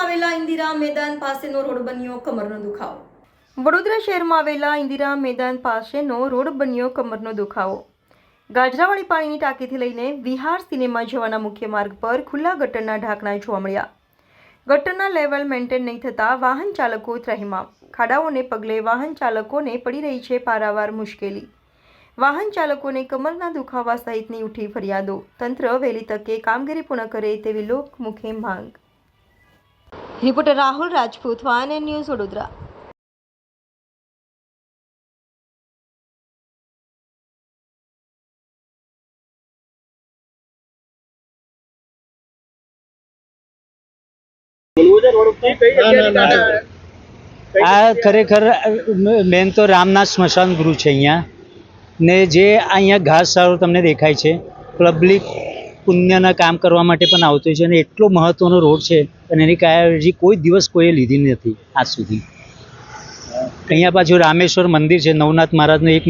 આવેલા ઇન્દિરા મેદાન પાસેનો રોડ બન્યો કમરનો દુખાવો. વડોદરા શહેરમાં આવેલા ઇન્દિરા મેદાન પાસેનો રોડ બન્યો કમરનો દુખાવો. ગાજરાવાળી પાણીની ટાંકીથી લઈને વિહાર સિનેમા જવાના મુખ્ય માર્ગ પર ખુલ્લા ગટરના ઢાંકણા જોવા મળ્યા. ગટરના લેવલ મેન્ટેન નહીં થતાં વાહન ચાલકો ત્રહેમામ. ખાડાઓને પગલે વાહન ચાલકોને પડી રહી છે પારાવાર મુશ્કેલી. વાહન ચાલકોને કમરના દુખાવા સહિતની ઉઠી ફરિયાદો. તંત્ર વહેલી તકે કામગીરી પૂર્ણ કરે તેવી લોકમુખે માંગ. Reporter Rahul Rajput, one news Vadodara. આ ખરેખર, મેન તો રામનાથ સ્મશાન ગૃહ છે અહીંયા. ને જે અહીંયા ઘાસ સારું તમને દેખાય છે પબ્લિક પુણ્યના કામ કરવા માટે પણ આવતો છે અને એટલો મહત્વનો રોડ છે અને એની કાળજી કોઈ દિવસ કોઈએ લીધી નથી આજ સુધી. અહીંયા પાછું રામેશ્વર મંદિર છે, નવનાથ મહારાજનું એક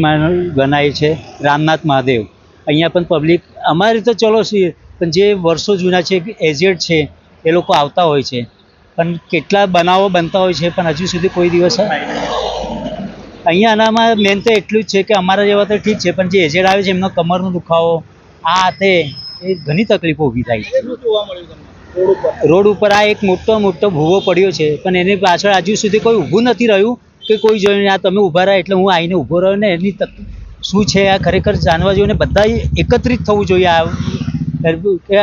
ગણાય છે, રામનાથ મહાદેવ. અહીંયા પણ પબ્લિક અમારે તો ચલો છીએ, પણ જે વર્ષો જૂના છે એજેડ છે, એ લોકો આવતા હોય છે. પણ કેટલા બનાવો બનતા હોય છે, પણ હજુ સુધી કોઈ દિવસ અહીંયા આનામાં મેન તો એટલું જ છે કે અમારા જેવા તો ઠીક છે, પણ જે એજેડ આવે છે, એમનો કમરનો દુખાવો, આ તે એ ઘણી તકલીફો ઊભી થાય છે. રોડ ઉપર. આ એક મોટો મોટો ભૂવો પડ્યો છે પણ એની પાછળ હજુ સુધી કોઈ ઊભું નથી રહ્યું કે કોઈ જોઈને આ તમે ઊભા રહ્યા એટલે હું આવીને ઊભો રહ્યો ને એની તક શું છે આ ખરેખર જાણવા જોઈએ ને બધા એકત્રિત થવું જોઈએ. આ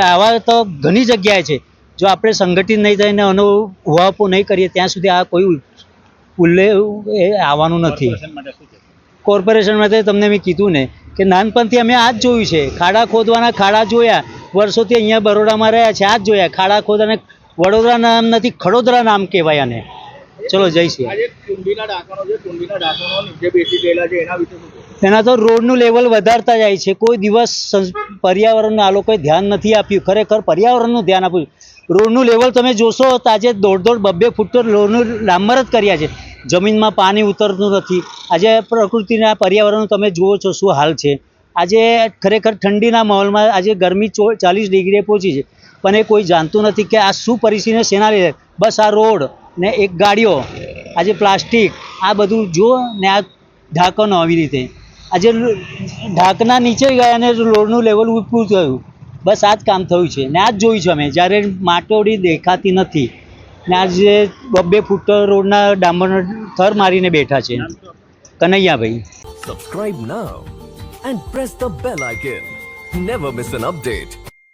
આવા તો ઘણી જગ્યાએ છે. જો આપણે સંગઠિત નહીં થઈને આનો ઉહાપો નહીં કરીએ ત્યાં સુધી આ કોઈ ઉલ્લે આવવાનું નથી. કોર્પોરેશન માટે તમને મેં કીધું ને કે નાનપણથી અમે આ જ જોયું છે. ખાડા ખોદવાના ખાડા જોયા. વર્ષોથી અહીંયા બરોડામાં રહ્યા છે આ જ જોયા. ખાડા ખોદવાના વડોદરા નામ નથી ખડોદરા નામ કહેવાય આને. ચલો જય શ્રી એના? તો રોડનું લેવલ વધારતા જાય છે. કોઈ દિવસ પર્યાવરણ પર્યાવરણનું આ લોકોએ ધ્યાન નથી આપ્યું. ખરેખર પર્યાવરણનું ધ્યાન આપ્યું. રોડનું લેવલ તમે જોશો તો આજે દોઢ દોઢ બબ્બે ફૂટ તો રોડનું ડામર જ કર્યા છે. જમીનમાં પાણી ઉતરતું નથી. આજે પ્રકૃતિના પર્યાવરણ તમે જુઓ છો શું હાલ છે. આજે ખરેખર ઠંડીના માહોલમાં આજે ગરમી ચો ચાલીસ ડિગ્રીએ પહોંચી છે. પણ એ કોઈ જાણતું નથી કે આ શું પરિસ્થિતિને શેના લીધે બસ આ રોડ ને એક ગાડીઓ, આજે પ્લાસ્ટિક, આ બધું જુઓ ને આ ઢાંકણો આવી રીતે. આજે ઢાંકના નીચે ગયા અને રોડનું લેવલ ઊંચું થયું. બસ આ જ કામ થયું છે ને આ જ જોયું છે અમે. જ્યારે માટોડી દેખાતી નથી. ને આ જે બબ્બે ફૂટ રોડના ડામરનો થર મારીને બેઠા છે કનૈયાભાઈ Subscribe now and press the bell icon. Never miss an update.